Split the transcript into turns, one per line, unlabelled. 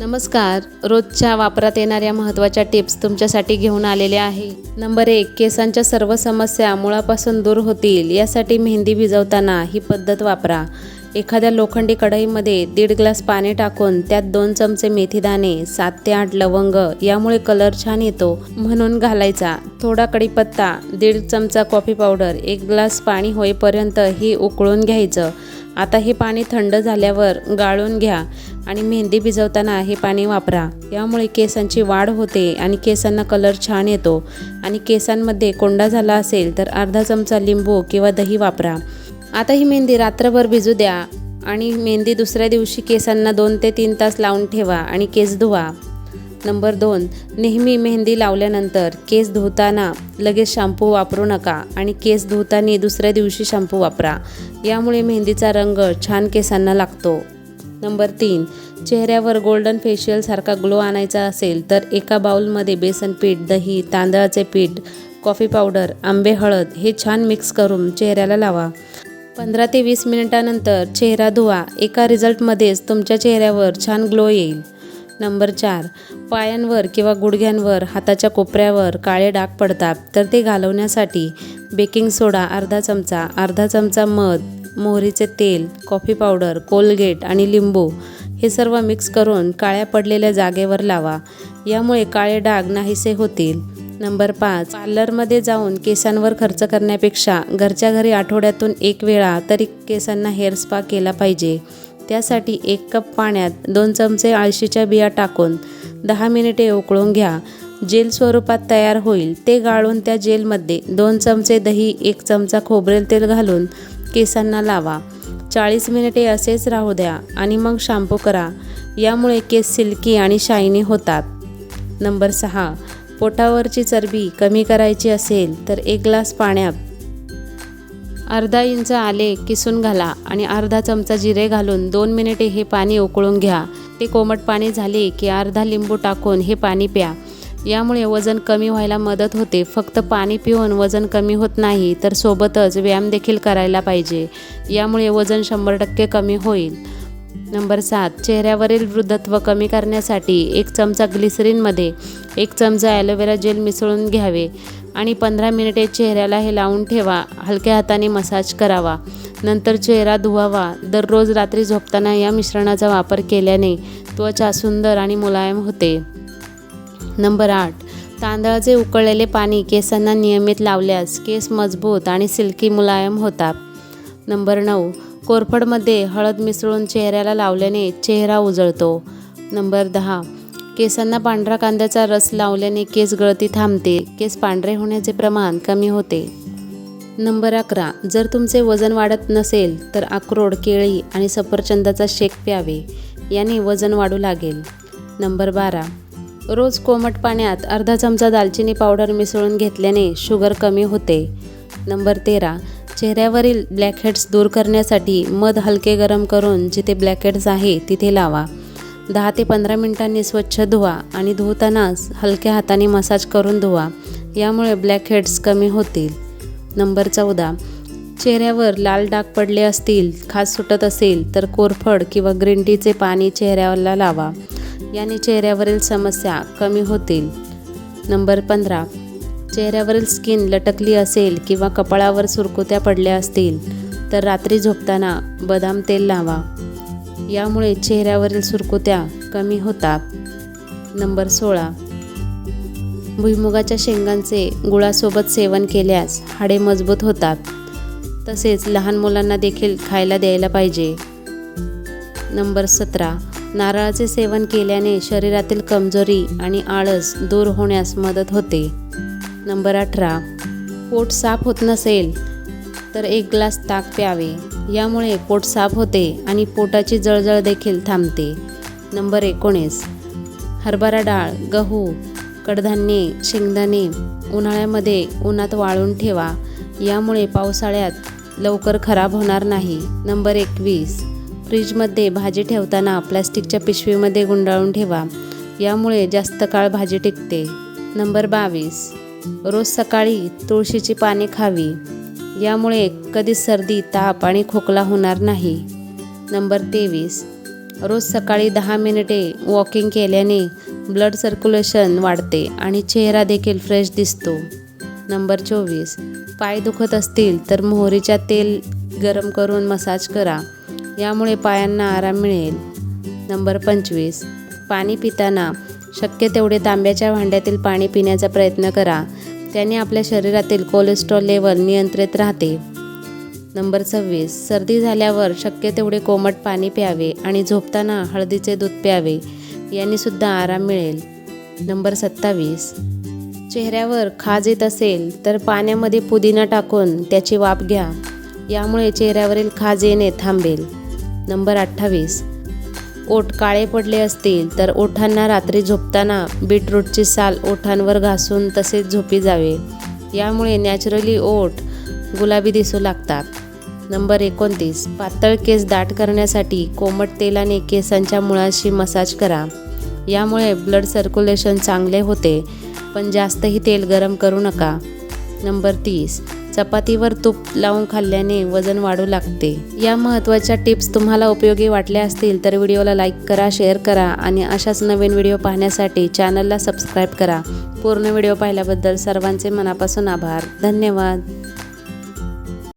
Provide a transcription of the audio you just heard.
नमस्कार. रोजच्या वापरात येणाऱ्या महत्त्वाच्या टिप्स तुमच्यासाठी घेऊन आलेले आहे. नंबर एक केसांच्या सर्व समस्या मुळापासून दूर होतील यासाठी मेहंदी भिजवताना ही पद्धत वापरा. एखाद्या लोखंडी कढईमध्ये दीड ग्लास पाणी टाकून त्यात दोन चमचे मेथीदाणे सात ते आठ लवंग यामुळे कलर छान येतो म्हणून घालायचा. थोडा कडीपत्ता दीड चमचा कॉफी पावडर एक ग्लास पाणी होईपर्यंत ही उकळून घ्यायचं. आता हे पाणी थंड झाल्यावर गाळून घ्या आणि मेहंदी भिजवताना हे पाणी वापरा. यामुळे केसांची वाढ होते आणि केसांना कलर छान येतो. आणि केसांमध्ये कोंडा झाला असेल तर अर्धा चमचा लिंबू किंवा दही वापरा. आता ही मेहंदी रात्रभर भिजू द्या आणि मेहंदी दुसऱ्या दिवशी केसांना दोन ते तीन तास लावून ठेवा आणि केस धुवा. नंबर दोन नेहमी मेहंदी लावल्यानंतर केस धुताना लगेच शॅम्पू वापरू नका आणि केस धुताना दुसऱ्या दिवशी शॅम्पू वापरा. यामुळे मेहंदीचा रंग छान केसांना लागतो. नंबर तीन चेहऱ्यावर गोल्डन फेशियलसारखा ग्लो आणायचा असेल तर एका बाउलमध्ये बेसन पीठ दही तांदळाचे पीठ कॉफी पावडर आंबे हळद हे छान मिक्स करून चेहऱ्याला लावा. पंधरा ते वीस मिनिटानंतर चेहरा धुवा. एका रिझल्टमध्येच तुमच्या चेहऱ्यावर छान ग्लो येईल. नंबर चार. पायांवर किंवा गुडघ्यांवर हाताच्या कोपऱ्यावर काळे डाग पडतात तर ते घालवण्यासाठी बेकिंग सोडा अर्धा चमचा अर्धा चमचा मध मोहरीचे तेल कॉफी पावडर कोलगेट आणि लिंबू हे सर्व मिक्स करून काळ्या पडलेल्या जागेवर लावा. यामुळे काळे डाग नाहीसे होतील. नंबर पाच. पार्लरमध्ये जाऊन केसांवर खर्च करण्यापेक्षा घरच्या घरी आठवड्यातून एक वेळा तरी केसांना हेअर स्पा केला पाहिजे. त्यासाठी एक कप पाण्यात दोन चमचे आळशीच्या बिया टाकून दहा मिनिटे उकळून घ्या. जेल स्वरूपात तयार होईल. ते गाळून त्या जेलमध्ये दोन चमचे दही एक चमचा खोबरेल तेल घालून केसांना लावा. चाळीस मिनिटे असेच राहू द्या आणि मग शॅम्पू करा. यामुळे केस सिल्की आणि शायनी होतात. नंबर सहा. पोटावरची चरबी कमी करायची असेल तर एक ग्लास पाण्यात अर्धा इंच आले किसून घाला आणि अर्धा चमचा जिरे घालून दोन मिनिटे हे पाणी उकळून घ्या. ते कोमट पाणी झाले की अर्धा लिंबू टाकून हे पाणी प्या. यामुळे वजन कमी व्हायला मदत होते. फक्त पाणी पिऊन वजन कमी होत नाही तर सोबतच व्यायाम देखील करायला पाहिजे. यामुळे वजन शंभर टक्के कमी होईल. नंबर सात चेहऱ्यावरील वृद्धत्व कमी करण्यासाठी एक चमचा ग्लिसरीनमध्ये एक चमचा ॲलोवेरा जेल मिसळून घ्यावे आणि पंधरा मिनिटे चेहऱ्याला हे लावून ठेवा हलक्या हाताने मसाज करावा. नंतर चेहरा धुवावा. दररोज रात्री झोपताना या मिश्रणाचा वापर केल्याने त्वचा सुंदर आणि मुलायम होते. नंबर आठ तांदळाचे उकळलेले पाणी केसांना नियमित लावल्यास केस मजबूत आणि सिल्की मुलायम होतात. नंबर नऊ कोरफडमध्ये हळद मिसळून चेहऱ्याला लावल्याने चेहरा उजळतो. नंबर दहा. केसांना पांढरा कांद्याचा रस लावल्याने केस गळती थांबते. केस पांढरे होण्याचे प्रमाण कमी होते. नंबर अकरा. जर तुमचे वजन वाढत नसेल तर अक्रोड केळी आणि सफरचंदाचा शेक प्यावे. याने वजन वाढू लागेल. नंबर बारा. रोज कोमट पाण्यात अर्धा चमचा दालचिनी पावडर मिसळून घेतल्याने शुगर कमी होते. नंबर तेरा. चेहऱ्यावरील ब्लॅकहेड्स दूर करण्यासाठी मध हलके गरम करून जिथे ब्लॅकहेड्स आहे तिथे लावा. दहा ते पंधरा मिनिटांनी स्वच्छ धुवा आणि धुतानाच हलक्या हाताने मसाज करून धुवा. यामुळे ब्लॅकहेड्स कमी होतील. नंबर चौदा. चेहऱ्यावर लाल डाग पडले असतील खास सुटत असेल तर कोरफड किंवा ग्रीन टीचे पाणी चेहऱ्याला लावा. याने चेहऱ्यावरील समस्या कमी होतील. नंबर पंधरा. चेहऱ्यावरील स्किन लटकली असेल किंवा कपाळावर सुरकुत्या पडल्या असतील तर रात्री झोपताना बदाम तेल लावा. यामुळे चेहऱ्यावरील सुरकुत्या कमी होतात. नंबर सोळा. भुईमुगाच्या शेंगांचे गुळासोबत सेवन केल्यास हाडे मजबूत होतात. तसेच लहान मुलांना देखील खायला द्यायला पाहिजे. नंबर सतरा. नारळाचे सेवन केल्याने शरीरातील कमजोरी आणि आळस दूर होण्यास मदत होते. नंबर अठरा. पोट साफ होत नसेल तर एक ग्लास ताक प्यावे. यामुळे पोट साफ होते आणि पोटाची जळजळ देखील थांबते. नंबर एकोणीस. हरभरा डाळ गहू कडधान्ये शेंगदाणे उन्हाळ्यामध्ये उन्हात वाळून ठेवा. यामुळे पावसाळ्यात लवकर खराब होणार नाही. नंबर एकवीस. फ्रीजमध्ये भाजी ठेवताना प्लॅस्टिकच्या पिशवीमध्ये गुंडाळून ठेवा. यामुळे जास्त काळ भाजी टिकते. नंबर बावीस. रोज सकाळी तुळशीची पाने खावी. यामुळे कधी सर्दी ताप आणि खोकला होणार नाही. नंबर तेवीस. रोज सकाळी दहा मिनिटे वॉकिंग केल्याने ब्लड सर्क्युलेशन वाढते आणि चेहरा देखील फ्रेश दिसतो. नंबर चोवीस. पाय दुखत असतील तर मोहरीच्या तेल गरम करून मसाज करा. यामुळे पायांना आराम मिळेल. नंबर पंचवीस. पाणी पिताना शक्य तेवढे तांब्याच्या भांड्यातील पाणी पिण्याचा प्रयत्न करा. त्याने आपल्या शरीरातील कोलेस्ट्रॉल लेवल नियंत्रित राहते. नंबर सव्वीस. सर्दी झाल्यावर शक्य तेवढे कोमट पाणी प्यावे आणि झोपताना हळदीचे दूध प्यावे. याने सुद्धा आराम मिळेल. नंबर सत्तावीस. चेहऱ्यावर खाज येत असेल तर पाण्यामध्ये पुदिना टाकून त्याची वाफ घ्या. यामुळे चेहऱ्यावरील खाज येणे थांबेल. नंबर अठ्ठावीस. ओठ काळे पडले असतील तर ओठांना रात्री झोपताना बीटरूटची साल ओठांवर घासून तसेच झोपी जावे. यामुळे नॅचरली ओठ गुलाबी दिसू लागतात. नंबर एकोणतीस. पातळ केस दाट करण्यासाठी कोमट तेलाने केसांच्या मुळाशी मसाज करा. यामुळे ब्लड सर्क्युलेशन चांगले होते पण जास्तही तेल गरम करू नका. नंबर तीस. चपातीवर तूप लावून खाल्ल्याने वजन वाढू लागते. या महत्त्वाच्या टिप्स तुम्हाला उपयोगी वाटल्या असतील तर व्हिडिओला लाईक करा शेअर करा आणि अशाच नवीन व्हिडिओ पाहण्यासाठी चॅनलला सबस्क्राईब करा. पूर्ण व्हिडिओ पाहिल्याबद्दल सर्वांचे मनापासून आभार. धन्यवाद.